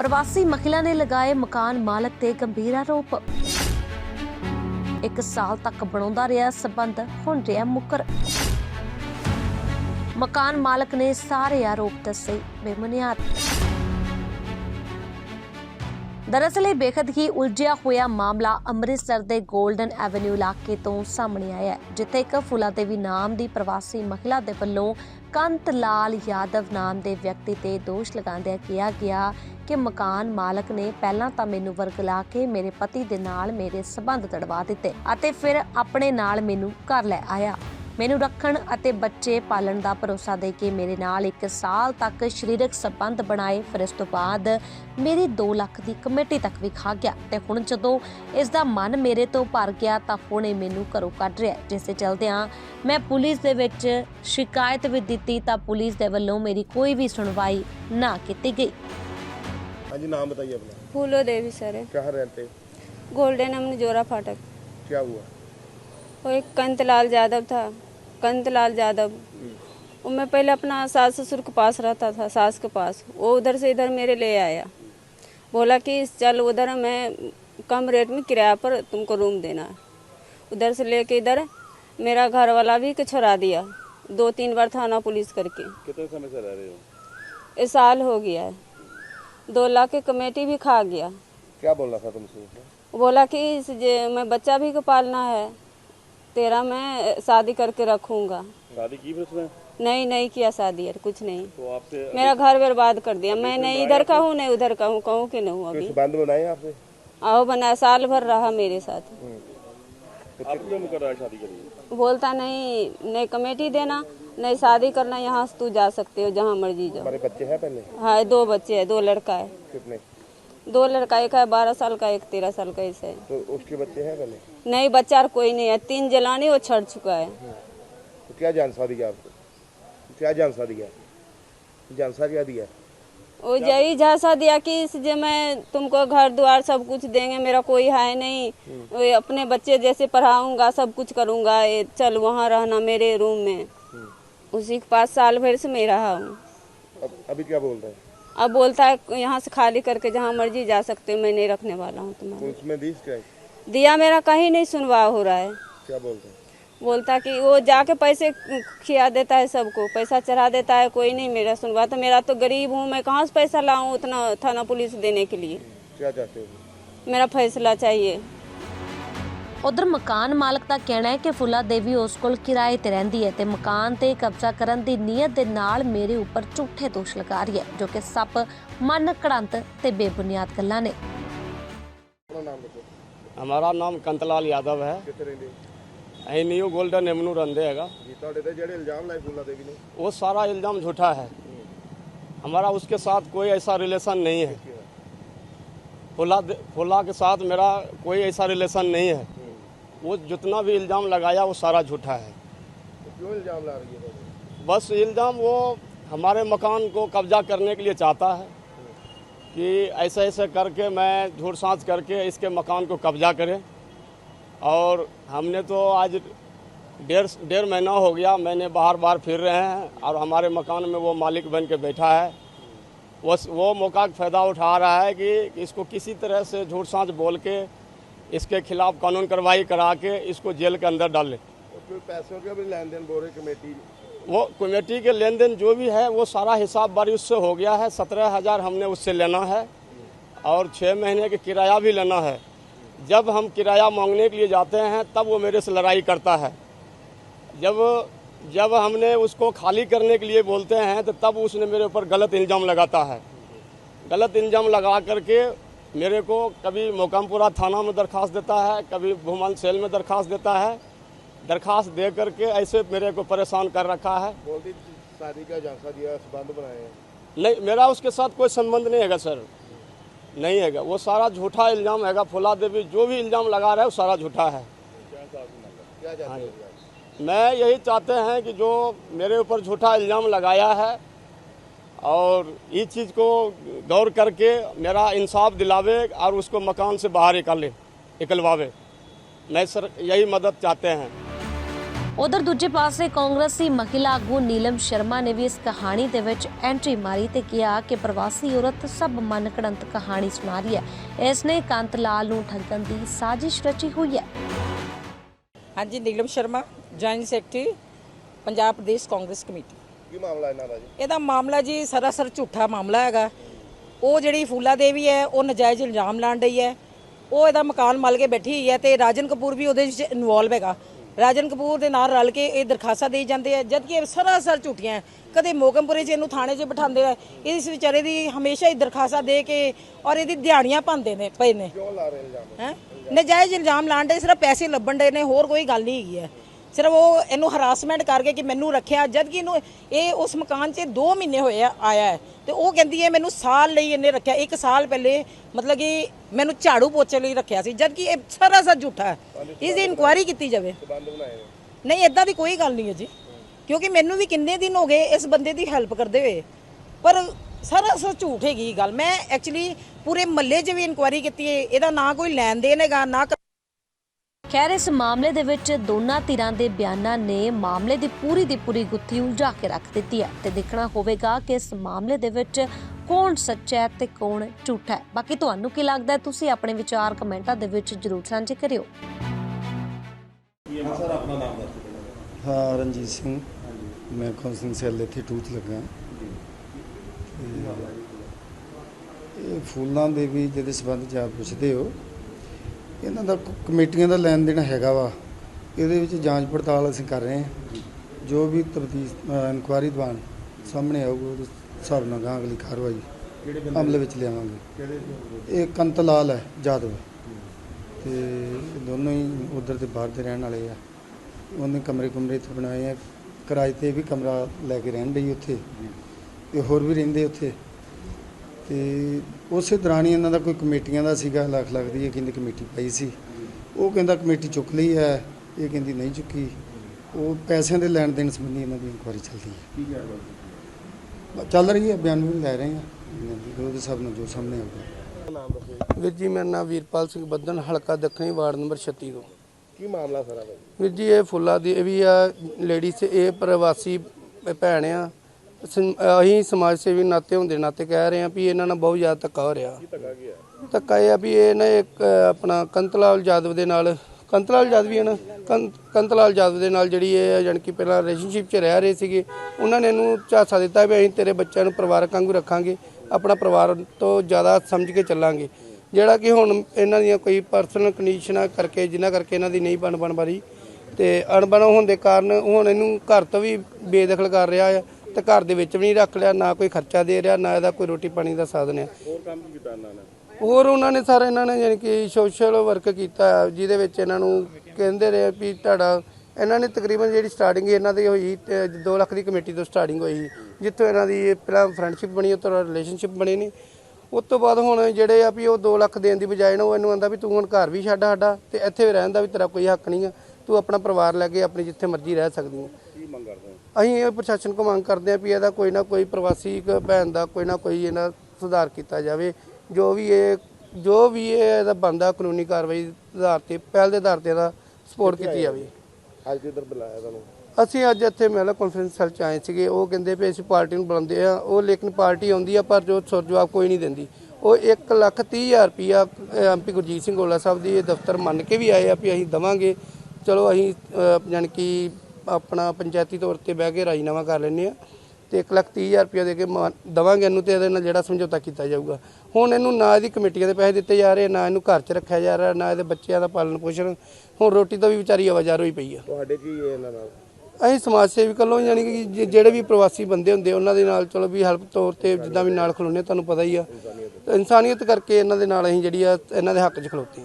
ਪ੍ਰਵਾਸੀ ਮਹਿਲਾ ਨੇ ਲਗਾਏ ਮਕਾਨ ਮਾਲਕ ਤੇ ਗੰਭੀਰ ਆਰੋਪ। ਇੱਕ ਸਾਲ ਤੱਕ ਬਣਾਉਂਦਾ ਰਿਹਾ ਸਬੰਧ, ਹੁਣ ਰਿਹਾ ਮੁਕਰ। ਮਕਾਨ ਮਾਲਕ ਨੇ ਸਾਰੇ ਆਰੋਪ ਦੱਸੇ ਬੇਬੁਨਿਆਦ ਦਰਅਸਲ ਇਹ ਬੇਖਦ ਹੀ ਉਲਝਿਆ ਹੋਇਆ ਮਾਮਲਾ ਅੰਮ੍ਰਿਤਸਰ ਦੇ 골ਡਨ ਐਵੇਨਿਊ ਇਲਾਕੇ ਤੋਂ ਸਾਹਮਣੇ ਆਇਆ ਹੈ, ਜਿੱਥੇ ਇੱਕ ਫੁਲਾ ਦੇਵੀ ਨਾਮ ਦੀ ਪ੍ਰਵਾਸੀ ਮਹਿਲਾ ਦੇ ਵੱਲੋਂ ਕੰਤ ਲਾਲ ਯਾਦਵ ਨਾਮ ਦੇ ਵਿਅਕਤੀ ਤੇ ਦੋਸ਼ ਲਗਾਉਂਦਿਆਂ ਕਿਹਾ ਗਿਆ ਕਿ ਮਕਾਨ ਮਾਲਕ ਨੇ ਪਹਿਲਾਂ ਤਾਂ ਮੈਨੂੰ ਵਰਗਲਾ ਕੇ ਮੇਰੇ ਪਤੀ ਦੇ ਨਾਲ ਮੇਰੇ ਸਬੰਧ ਤੜਵਾ ਦਿੱਤੇ ਅਤੇ ਫਿਰ ਆਪਣੇ ਨਾਲ ਮੈਨੂੰ ਘਰ ਲੈ ਆਇਆ। ਮੈਨੂੰ ਰੱਖਣ ਅਤੇ ਬੱਚੇ ਪਾਲਣ ਦਾ ਭਰੋਸਾ ਦੇ ਕੇ ਮੇਰੇ ਨਾਲ 1 ਸਾਲ ਤੱਕ ਸਰੀਰਕ ਸੰਬੰਧ ਬਣਾਏ ਫਿਰ ਇਸ ਤੋਂ ਬਾਅਦ ਮੇਰੀ 2 ਲੱਖ ਦੀ ਕਮੇਟੀ ਤੱਕ ਵੀ ਖਾ ਗਿਆ ਤੇ ਹੁਣ ਜਦੋਂ ਇਸ ਦਾ ਮਨ ਮੇਰੇ ਤੋਂ ਭਰ ਗਿਆ ਤਾਂ ਹੁਣ ਇਹ ਮੈਨੂੰ ਘਰੋਂ ਕੱਢ ਰਿਹਾ ਹੈ। ਜਿਸ ਦੇ ਚਲਦਿਆਂ ਮੈਂ ਪੁਲਿਸ ਦੇ ਵਿੱਚ ਸ਼ਿਕਾਇਤ ਵੀ ਦਿੱਤੀ ਤਾਂ ਪੁਲਿਸ ਦੇ ਵੱਲੋਂ ਮੇਰੀ ਕੋਈ ਵੀ ਸੁਣਵਾਈ ਨਾ ਕੀਤੀ ਗਈ हाँ जी नाम बताइए अपना फूलो देवी सर है कहाँ रहते गोल्डन हमने जोरा फाटक क्या हुआ वो एक कंतलाल यादव था कंतलाल यादव वो मैं पहले अपना सास ससुर के पास रहता था सास के पास। वो उधर से इधर मेरे ले आया। बोला कि चल उधर मैं कम रेट में किराया पर तुमको रूम देना है। उधर से लेके इधर मेरा घर वाला भी छोड़ा दिया। दो तीन बार थाना पुलिस करके। कितने समय से रह रहे हो? ये साल हो गया है। दो लाख की कमेटी भी खा गया। क्या बोल रहा था तुमसे बोला कि इस मैं बच्चा भी को पालना है। तेरा मैं शादी करके रखूँगा। शादी की उसने? नहीं नहीं किया शादी यार कुछ नहीं। तो आपसे मेरा घर बर्बाद कर दिया। मैं नहीं इधर का हूँ नहीं उधर का हूँ कहूँ की नहीं अभी। संबंध बनाए आपसे आओ बना साल भर रहा मेरे साथ। तो आप क्यों कर रहा है शादी के लिए? बोलता नहीं नहीं कमेटी देना नहीं शादी करना यहाँ से तू जा सकते हो जहाँ मर्ज़ी जाओ। हमारे बच्चे हैं पहले? हाँ दो बच्चे हैं दो लड़का है। कितने? दो लड़का एक है बारह साल का एक तेरह साल का ऐसे है तो उसके बच्चे हैं पहले नहीं बच्चा और कोई नहीं है। तीन जलानी वो छड़ चुका है। तो क्या जानसा दिया आपको? क्या जानसा दिया जानसा क्या दिया? वो यही झांसा दिया कि इस जे मैं तुमको घर द्वार सब कुछ देंगे मेरा कोई है नहीं। वो अपने बच्चे जैसे पढ़ाऊँगा सब कुछ करूँगा ये चल वहाँ रहना मेरे रूम में। उसी के पास साल भर से मैं रहा हूँ। अभी क्या बोल रहे हैं? अब बोलता है यहाँ से खाली करके जहाँ मर्ज़ी जा सकते हो मैं नहीं रखने वाला हूँ तो तुम्हारा उसमें दी दिया मेरा कहीं नहीं सुनवा हो रहा है। क्या बोलते हैं? बोलता कि वो जाके पैसे खिया देता है सबको पैसा चढ़ा देता है कोई नहीं मेरा सुनवा तो मेरा तो गरीब हूँ मैं कहाँ से पैसा लाऊँ उतना थाना पुलिस देने के लिए? क्या चाहते हो? मेरा फैसला चाहिए। ਉਧਰ ਮਕਾਨ ਮਾਲਕ ਦਾ ਕਹਿਣਾ ਹੈ ਕਿ ਫੁੱਲਾ ਦੇਵੀ ਉਸ ਕੋਲ ਕਿਰਾਏ ਤੇ ਰਹਿੰਦੀ ਹੈ ਤੇ ਮਕਾਨ ਤੇ ਕਬਜ਼ਾ ਕਰਨ ਦੀ ਨੀਅਤ ਦੇ ਨਾਲ ਮੇਰੇ ਉੱਪਰ ਝੂਠੇ ਦੋਸ਼ ਲਗਾ ਰਹੀ ਹੈ ਜੋ ਕਿ ਸੱਪ ਮਨ ਕੜੰਤ ਤੇ ਬੇਬੁਨਿਆਦ ਗੱਲਾਂ ਨੇ। ਹਮਾਰਾ ਨਾਮ ਕੰਤਲਾਲ ਯਾਦਵ ਹੈ। ਕਿੱਥੇ ਰਹਿੰਦੇ ਐ ਨਿਊ 골ਡਨ ਐਮਨੂ ਰਹਿੰਦੇ ਹੈਗਾ। ਜੀ ਤੁਹਾਡੇ ਤੇ ਜਿਹੜੇ ਇਲਜ਼ਾਮ ਲਾਏ ਫੁੱਲਾ ਦੇਵੀ ਨੇ? ਉਹ ਸਾਰਾ ਇਲਜ਼ਾਮ ਝੂਠਾ ਹੈ। हमारा उसके साथ कोई ऐसा रिलेशन नहीं है फुला फुला के साथ मेरा कोई ऐसा रिलेशन नहीं है वो जितना भी इल्ज़ाम लगाया वो सारा झूठा है। क्यों इल्ज़ाम लगा रही है? बस इल्ज़ाम वो हमारे मकान को कब्जा करने के लिए चाहता है कि ऐसे ऐसे करके मैं झूठ साँच करके इसके मकान को कब्जा करें। और हमने तो आज डेढ़ डेढ़ महीना हो गया मैंने बाहर बार फिर रहे हैं और हमारे मकान में वो मालिक बन के बैठा है। वो वो मौका फ़ायदा उठा रहा है कि इसको किसी तरह से झूठ साँच बोल के इसके खिलाफ कानून कार्रवाई करा के इसको जेल के अंदर डाल ले। तो पैसों का भी लेन देन बोल रहे कमेटी? वो कमेटी के लेन देन जो भी है वो सारा हिसाब बारी उससे हो गया है। सत्रह हज़ार हमने उससे लेना है और छः महीने के किराया भी लेना है। जब हम किराया मांगने के लिए जाते हैं तब वो मेरे से लड़ाई करता है। जब जब हमने उसको खाली करने के लिए बोलते हैं तो तब उसने मेरे ऊपर गलत इल्ज़ाम लगाता है। गलत इल्ज़ाम लगा करके मेरे को कभी मोकामपुरा थाना में दरखास्त देता है कभी भूमन सेल में दरखास्त देता है। दरखास्त दे करके ऐसे मेरे को परेशान कर रखा है। शादी का झांसा दिया संबंध बनाए। नहीं मेरा उसके साथ कोई संबंध नहीं हैगा सर। नहीं हैगा। वो सारा झूठा इल्ज़ाम हैगा फुला देवी जो भी इल्ज़ाम लगा रहा है वो सारा झूठा है। हो? मैं यही चाहते हैं कि जो मेरे ऊपर झूठा इल्ज़ाम लगाया है और इस चीज़ को गौर करके मेरा इंसाफ दिलावे और उसको मकान से बाहर निकाले निकलवावे मैं सर यही मदद चाहते हैं ਉਧਰ ਦੂਜੇ ਪਾਸੇ ਕਾਂਗਰਸੀ ਮਹਿਲਾ ਆਗੂ ਨੀਲਮ ਸ਼ਰਮਾ ਨੇ ਵੀ ਇਸ ਕਹਾਣੀ ਦੇ ਵਿੱਚ ਐਂਟਰੀ ਮਾਰੀ ਤੇ ਕਿਹਾ ਕਿ ਪ੍ਰਵਾਸੀ ਔਰਤ ਸਭ ਮਨਕੜੰਤ ਕਹਾਣੀ ਸੁਣਾ ਰਹੀ ਹੈ ਇਸ ਨੇ ਕਾਂਤ ਲਾਲ ਨੂੰ ਠੱਗਣ ਦੀ ਸਾਜ਼ਿਸ਼ ਰਚੀ ਹੋਈ ਹੈ ਹਾਂਜੀ Neelam Sharma joint secretary Punjab Pradesh Congress committee ਕੀ ਮਾਮਲਾ ਇਹਨਾਂ ਦਾ ਜੀ? ਇਹਦਾ ਮਾਮਲਾ ਜੀ ਸਰਾਸਰ ਝੂਠਾ ਮਾਮਲਾ ਹੈਗਾ। ਉਹ ਜਿਹੜੀ ਫੂਲਾ ਦੇਵੀ ਹੈ ਉਹ ਨਜਾਇਜ਼ ਇਲਜ਼ਾਮ ਲਾਣ ਰਹੀ ਹੈ। ਉਹ ਇਹਦਾ ਮਕਾਨ ਮਲ ਕੇ ਬੈਠੀ ਹੋਈ ਹੈ ਤੇ ਰਾਜਨ ਕਪੂਰ ਵੀ ਉਹਦੇ ਵਿੱਚ ਇਨਵੋਲਵ ਹੈਗਾ। ਰਾਜਨ ਕਪੂਰ ਦੇ ਨਾਲ ਰਲ ਕੇ ਇਹ ਦਰਖਾਸਤਾਂ ਦੇਈ ਜਾਂਦੇ ਆ ਜਦ ਕਿ ਇਹ ਸਰਾਸਰ ਝੂਠੀਆਂ ਹੈ। ਕਦੇ ਮੋਗਮਪੁਰੇ 'ਚ ਇਹਨੂੰ ਥਾਣੇ 'ਚ ਬਿਠਾਉਂਦੇ ਆ। ਇਸ ਵਿਚਾਰੇ ਦੀ ਹਮੇਸ਼ਾ ਹੀ ਦਰਖਾਸਤਾਂ ਦੇ ਕੇ ਔਰ ਇਹਦੀ ਦਿਹਾੜੀਆਂ ਪਾਉਂਦੇ ਨੇ ਪਏ ਨੇ। ਕਿਉਂ ਲਾ ਰਹੇ ਇਲਜ਼ਾਮ? ਹੈ? ਨਜਾਇਜ਼ ਇਲਜ਼ਾਮ ਲਾਣ ਦੇ ਸਿਰਫ ਪੈਸੇ ਲੱਭਣ ਦੇ ਨੇ ਹੋਰ ਕੋਈ ਗੱਲ ਨਹੀਂ ਹੈਗੀ ਹੈ। ਸਿਰਫ ਉਹ ਇਹਨੂੰ ਹਰਾਸਮੈਂਟ ਕਰਕੇ ਕਿ ਮੈਨੂੰ ਰੱਖਿਆ ਜਦ ਕਿ ਇਹਨੂੰ ਇਹ ਉਸ ਮਕਾਨ 'ਚ 2 ਮਹੀਨੇ ਹੋਏ ਆ, ਆਇਆ ਹੈ। ਤੇ ਉਹ ਕਹਿੰਦੀ ਹੈ, ਮੈਨੂੰ ਸਾਲ ਲਈ ਇਹਨੇ ਰੱਖਿਆ, ਇੱਕ ਸਾਲ ਪਹਿਲੇ ਮਤਲਬ ਕਿ ਮੈਨੂੰ ਝਾੜੂ ਪੋਚੇ ਲਈ ਰੱਖਿਆ ਸੀ ਜਦ ਕਿ ਇਹ ਸਰਾਸਰ ਝੂਠਾ ਹੈ। ਇਸ ਦੀ ਇਨਕੁਆਇਰੀ ਕੀਤੀ ਜਾਵੇ। ਨਹੀਂ ਇਦਾਂ ਦੀ ਕੋਈ ਗੱਲ ਨਹੀਂ ਹੈ ਜੀ। ਕਿਉਂਕਿ ਮੈਨੂੰ ਵੀ ਕਿੰਨੇ ਦਿਨ ਹੋ ਗਏ ਇਸ ਬੰਦੇ ਦੀ ਹੈਲਪ ਕਰਦੇ ਹੋਏ। ਪਰ ਸਰਾਸਰ ਝੂਠ ਹੈਗੀ ਇਹ ਗੱਲ। ਮੈਂ ਐਕਚੁਅਲੀ ਪੂਰੇ ਮਹੱਲੇ 'ਚ ਵੀ ਇਨਕੁਆਇਰੀ ਕੀਤੀ ਹੈ, ਇਹਦਾ ਨਾ ਕੋਈ ਲੈਣ ਦੇਣ ਹੈਗਾ, ਨਾ ਖੈਰ ਇਸ ਮਾਮਲੇ ਦੇ ਵਿੱਚ ਦੋਨਾਂ ਧਿਰਾਂ ਦੇ ਬਿਆਨਾਂ ਨੇ ਮਾਮਲੇ ਦੀ ਪੂਰੀ ਦੀ ਪੂਰੀ ਗੁੱਥੀ ਉਲਝਾ ਕੇ ਰੱਖ ਦਿੱਤੀ ਹੈ ਤੇ ਦੇਖਣਾ ਹੋਵੇਗਾ ਕਿ ਇਸ ਮਾਮਲੇ ਦੇ ਵਿੱਚ ਕੌਣ ਸੱਚਾ ਹੈ ਤੇ ਕੌਣ ਝੂਠਾ ਹੈ। ਬਾਕੀ ਤੁਹਾਨੂੰ ਕੀ ਲੱਗਦਾ ਹੈ? ਤੁਸੀਂ ਆਪਣੇ ਵਿਚਾਰ ਕਮੈਂਟਾਂ ਦੇ ਵਿੱਚ ਜਰੂਰ ਸਾਂਝੇ ਕਰਿਓ। ਹਾਂ ਰਣਜੀਤ ਸਿੰਘ। ਮੈਂ ਕਾਉਂਸਲਿੰਗ ਸੈੱਲ ਇੱਥੇ ਟੂਥ ਲੱਗਾ। ਇਹ ਫੂਲਾਂ ਦੇ ਵੀ ਜਿਹਦੇ ਸੰਬੰਧ ਚ ਆਪ ਪੁੱਛਦੇ ਹੋ ਇਹਨਾਂ ਦਾ ਕਮੇਟੀਆਂ ਦਾ ਲੈਣ ਦੇਣ ਹੈਗਾ ਵਾ। ਇਹਦੇ ਵਿੱਚ ਜਾਂਚ ਪੜਤਾਲ ਅਸੀਂ ਕਰ ਰਹੇ ਹਾਂ। ਜੋ ਵੀ ਤਫਤੀਸ਼ ਇਨਕੁਆਰੀ ਦੌਰਾਨ ਸਾਹਮਣੇ ਆਊਗਾ ਉਹਦੇ ਹਿਸਾਬ ਨਾਲ ਗਾਂ ਅਗਲੀ ਕਾਰਵਾਈ ਅਮਲ ਵਿੱਚ ਲਿਆਵਾਂਗੇ। ਇਹ ਕੰਤ ਲਾਲ ਹੈ ਜਾਦਵ। ਤੇ ਦੋਨੋਂ ਹੀ ਉਧਰ ਦੇ ਬਾਹਰ ਦੇ ਰਹਿਣ ਵਾਲੇ ਆ। ਉਹਨੇ ਕਮਰੇ ਕੁਮਰੇ ਇੱਥੇ ਬਣਾਏ ਆ। ਕਿਰਾਏ ਤੇ ਵੀ ਕਮਰਾ ਲੈ ਕੇ ਰਹਿਣ ਲਈ ਉੱਥੇ। ਤੇ ਹੋਰ ਵੀ ਰਹਿੰਦੇ ਉੱਥੇ। ਤੇ ਉਸੇ ਦੌਰਾਨ ਹੀ ਇਹਨਾਂ ਦਾ ਕੋਈ ਕਮੇਟੀਆਂ ਦਾ ਸੀਗਾ ਲੱਖ ਲੱਖ ਦੀ ਇਹ ਕਹਿੰਦੇ ਕਮੇਟੀ ਪਈ ਸੀ। ਉਹ ਕਹਿੰਦਾ ਕਮੇਟੀ ਚੁੱਕ ਲਈ ਹੈ ਇਹ ਕਹਿੰਦੀ ਨਹੀਂ ਚੁੱਕੀ। ਉਹ ਪੈਸਿਆਂ ਦੇ ਲੈਣ ਦੇਣ ਸੰਬੰਧੀ ਇਹਨਾਂ ਦੀ ਇਨਕੁਆਇਰੀ ਚੱਲਦੀ ਹੈ। ਕੀ ਚੱਲ ਰਹੀ ਹੈ ਬਿਆਨ ਵੀ ਲੈ ਰਹੇ ਆ ਉਹਦੇ ਹਿਸਾਬ ਨਾਲ ਜੋ ਸਾਹਮਣੇ ਆਊਗਾ। ਵੀਰ ਜੀ ਮੇਰਾ ਨਾਮ ਵੀਰਪਾਲ ਸਿੰਘ ਬੱਦਨ ਹਲਕਾ ਦੱਖਣੀ ਵਾਰਡ ਨੰਬਰ 36 ਤੋਂ। ਕੀ ਮਾਮਲਾ ਸਾਰਾ ਵੀਰ ਜੀ ਇਹ ਫੁੱਲਾ ਦੀ ਇਹ ਵੀ ਆ ਲੇਡੀਜ਼ ਇਹ ਪ੍ਰਵਾਸੀ ਭੈਣ ਆ। ਸਮ- ਅਸੀਂ ਸਮਾਜ ਸੇਵੀ ਨਾਤੇ ਹੁੰਦੇ ਨਾਤੇ ਕਹਿ ਰਹੇ ਆ ਵੀ ਇਹਨਾਂ ਨਾਲ ਬਹੁਤ ਜ਼ਿਆਦਾ ਧੱਕਾ ਹੋ ਰਿਹਾ। ਧੱਕਾ ਗਿਆ ਧੱਕਾ ਇਹ ਆ ਵੀ ਇਹ ਨਾ ਇੱਕ ਅ, ਆਪਣਾ ਕੰਤਲਾਲ ਜਾਦਵ ਦੇ ਨਾਲ ਕੰਤਲਾਲ ਜਾਦਵ ਹੀ ਹੈ ਨਾ? ਕੰ- ਕੰਤਲਾਲ ਜਾਦਵ ਦੇ ਨਾਲ ਜਿਹੜੀ ਇਹ ਜਾਣੀ ਕਿ ਪਹਿਲਾਂ ਰਿਲੇਸ਼ਨਸ਼ਿਪ 'ਚ ਰਹਿ ਰਹੇ ਸੀਗੇ ਉਹਨਾਂ ਨੇ ਇਹਨੂੰ ਝਾਂਸਾ ਦਿੱਤਾ ਵੀ ਅਸੀਂ ਤੇਰੇ ਬੱਚਿਆਂ ਨੂੰ ਪਰਿਵਾਰਕ ਵਾਂਗੂ ਰੱਖਾਂਗੇ ਆਪਣਾ ਪਰਿਵਾਰ ਤੋਂ ਜ਼ਿਆਦਾ ਸਮਝ ਕੇ ਚੱਲਾਂਗੇ। ਜਿਹੜਾ ਕਿ ਹੁਣ ਇਹਨਾਂ ਦੀਆਂ ਕੋਈ ਪਰਸਨਲ ਕੰਡੀਸ਼ਨਾਂ ਕਰਕੇ ਜਿਨ੍ਹਾਂ ਕਰਕੇ ਇਹਨਾਂ ਦੀ ਨਹੀਂ ਬਣ ਬਣ ਬਾਰੀ ਤੇ ਅਣਬਣ ਹੋਣ ਦੇ ਕਾਰਨ ਹੁਣ ਇਹਨੂੰ ਘਰ ਤੋਂ ਵੀ ਬੇਦਖਲ ਕਰ ਰਿਹਾ ਆ। ਤੇ ਘਰ ਦੇ ਵਿੱਚ ਵੀ ਨਹੀਂ ਰੱਖ ਲਿਆ ਨਾ ਕੋਈ ਖਰਚਾ ਦੇ ਰਿਹਾ ਨਾ ਇਹਦਾ ਕੋਈ ਰੋਟੀ ਪਾਣੀ ਦਾ ਸਾਧਨ ਹੈ। ਹੋਰ ਕੰਮ ਕੀ ਕੀਤਾ ਇਹਨਾਂ ਨੇ? ਹੋਰ ਉਹਨਾਂ ਨੇ ਸਾਰੇ ਇਹਨਾਂ ਨੇ ਯਾਨੀ ਕਿ ਸੋਸ਼ਲ ਵਰਕ ਕੀਤਾ ਜਿਹਦੇ ਵਿੱਚ ਇਹਨਾਂ ਨੂੰ ਕਹਿੰਦੇ ਰਹੇ ਵੀ ਤੁਹਾਡਾ ਇਹਨਾਂ ਨੇ ਤਕਰੀਬਨ ਜਿਹੜੀ ਸਟਾਰਟਿੰਗ ਇਹਨਾਂ ਦੀ ਹੋਈ 2 ਲੱਖ ਦੀ ਕਮੇਟੀ ਤੋਂ ਸਟਾਰਟਿੰਗ ਹੋਈ ਜਿੱਥੋਂ ਇਹਨਾਂ ਦੀ ਪਹਿਲਾਂ ਫਰੈਂਡਸ਼ਿਪ ਬਣੀ ਉਸ ਤੋਂ ਰਿਲੇਸ਼ਨਸ਼ਿਪ ਬਣੇ ਨੇ ਉਸ ਤੋਂ ਬਾਅਦ ਹੁਣ ਜਿਹੜੇ ਆ ਵੀ ਉਹ 2 ਲੱਖ ਦੇਣ ਦੀ ਬਜਾਏ ਨਾ ਉਹ ਇਹਨੂੰ ਆਂਦਾ ਵੀ ਤੂੰ ਹੁਣ ਘਰ ਵੀ ਛੱਡ ਸਾਡਾ ਤੇ ਇੱਥੇ ਵੀ ਰਹਿਣ ਦਾ ਵੀ ਤੇਰਾ ਕੋਈ ਹੱਕ ਨਹੀਂ ਆ ਤੂੰ ਆਪਣਾ ਪਰਿਵਾਰ ਲੈ ਕੇ ਆਪਣੀ ਜਿੱਥੇ ਮਰਜ਼ੀ ਰਹਿ ਸਕਦੀ ਹੋ ਅਸੀਂ ਇਹ ਪ੍ਰਸ਼ਾਸਨ ਕੋ ਮੰਗ ਕਰਦੇ ਆ ਵੀ ਇਹਦਾ ਕੋਈ ਨਾ ਕੋਈ ਪ੍ਰਵਾਸੀ ਭੈਣ ਦਾ ਕੋਈ ਨਾ ਕੋਈ ਇਹਨਾਂ ਸੁਧਾਰ ਕੀਤਾ ਜਾਵੇ। ਜੋ ਵੀ ਇਹ ਜੋ ਵੀ ਇਹ ਇਹਦਾ ਬੰਦਾ ਕਾਨੂੰਨੀ ਕਾਰਵਾਈ ਦੇ ਆਧਾਰ ਤੇ ਪਹਿਲ ਦੇ ਆਧਾਰ ਤੇ ਇਹਦਾ ਸਪੋਰਟ ਕੀਤੀ ਜਾਵੇ। ਅੱਜ ਕਿੱਧਰ ਬੁਲਾਇਆ ਤੁਹਾਨੂੰ? ਅਸੀਂ ਅੱਜ ਇੱਥੇ ਮਹਿਲਾ ਕਾਨਫਰੰਸ ਸੈਲ ਚ ਆਏ ਸੀਗੇ। ਉਹ ਕਹਿੰਦੇ ਵੀ ਅਸੀਂ ਪਾਰਟੀ ਨੂੰ ਬੁਲਾਉਂਦੇ ਆ ਉਹ ਲੇਕਿਨ ਪਾਰਟੀ ਆਉਂਦੀ ਆ ਪਰ ਜੋ ਸੁਰ ਜਵਾਬ ਕੋਈ ਨਹੀਂ ਦਿੰਦੀ। ਉਹ 1 ਲੱਖ 30 ਹਜ਼ਾਰ ਰੁਪਿਆ ਐਮਪੀ ਗੁਰਜੀਤ ਸਿੰਘ ਗੋਲਾ ਸਾਹਿਬ ਦੀ ਇਹ ਦਫ਼ਤਰ ਮੰਨ ਕੇ ਵੀ ਆਏ ਆ ਵੀ ਅਸੀਂ ਦਵਾਂਗੇ। ਚਲੋ ਅਸੀਂ ਜਾਣੀ ਕਿ ਆਪਣਾ ਪੰਚਾਇਤੀ ਤੌਰ ਤੇ ਬਹਿ ਕੇ ਰਾਜੀਨਾਮਾ ਕਰ ਲੈਂਦੇ ਆ ਤੇ 1 ਲੱਖ 30 ਹਜ਼ਾਰ ਰੁਪਇਆ ਦੇ ਕੇ ਦਵਾਂਗੇ ਇਹਨੂੰ ਤੇ ਇਹਦੇ ਨਾਲ ਜਿਹੜਾ ਸਮਝੌਤਾ ਕੀਤਾ ਜਾਊਗਾ। ਹੁਣ ਇਹਨੂੰ ਨਾ ਇਹਦੀ ਕਮੇਟੀਆਂ ਦੇ ਪੈਸੇ ਦਿੱਤੇ ਜਾ ਰਹੇ ਨਾ ਇਹਨੂੰ ਘਰ 'ਚ ਰੱਖਿਆ ਜਾ ਰਿਹਾ ਨਾ ਇਹਦੇ ਬੱਚਿਆਂ ਦਾ ਪਾਲਣ ਪੋਸ਼ਣ। ਹੁਣ ਰੋਟੀ ਤੋਂ ਵੀ ਵਿਚਾਰੀ ਆਵਾਜ਼ਾਰ ਹੋਈ ਪਈ ਆ। ਤੁਹਾਡੇ ਕੀ ਇਹਨਾਂ ਨਾਲ? ਅਸੀਂ ਸਮਾਜ ਸੇਵੀ ਵੱਲੋਂ ਯਾਨੀ ਕਿ ਜਿਹੜੇ ਵੀ ਪ੍ਰਵਾਸੀ ਬੰਦੇ ਹੁੰਦੇ ਉਹਨਾਂ ਦੇ ਨਾਲ ਚਲੋ ਵੀ ਹੈਲਪ ਤੌਰ ਤੇ ਜਿੱਦਾਂ ਵੀ ਨਾਲ ਖਲੋਨੇ ਤੁਹਾਨੂੰ ਪਤਾ ਹੀ ਆ। ਇਨਸਾਨੀਅਤ ਕਰਕੇ ਇਹਨਾਂ ਦੇ ਨਾਲ ਅਸੀਂ ਜਿਹੜੀ ਆ ਇਹਨਾਂ ਦੇ ਹੱਕ 'ਚ ਖਲੋਤੇ ਆ।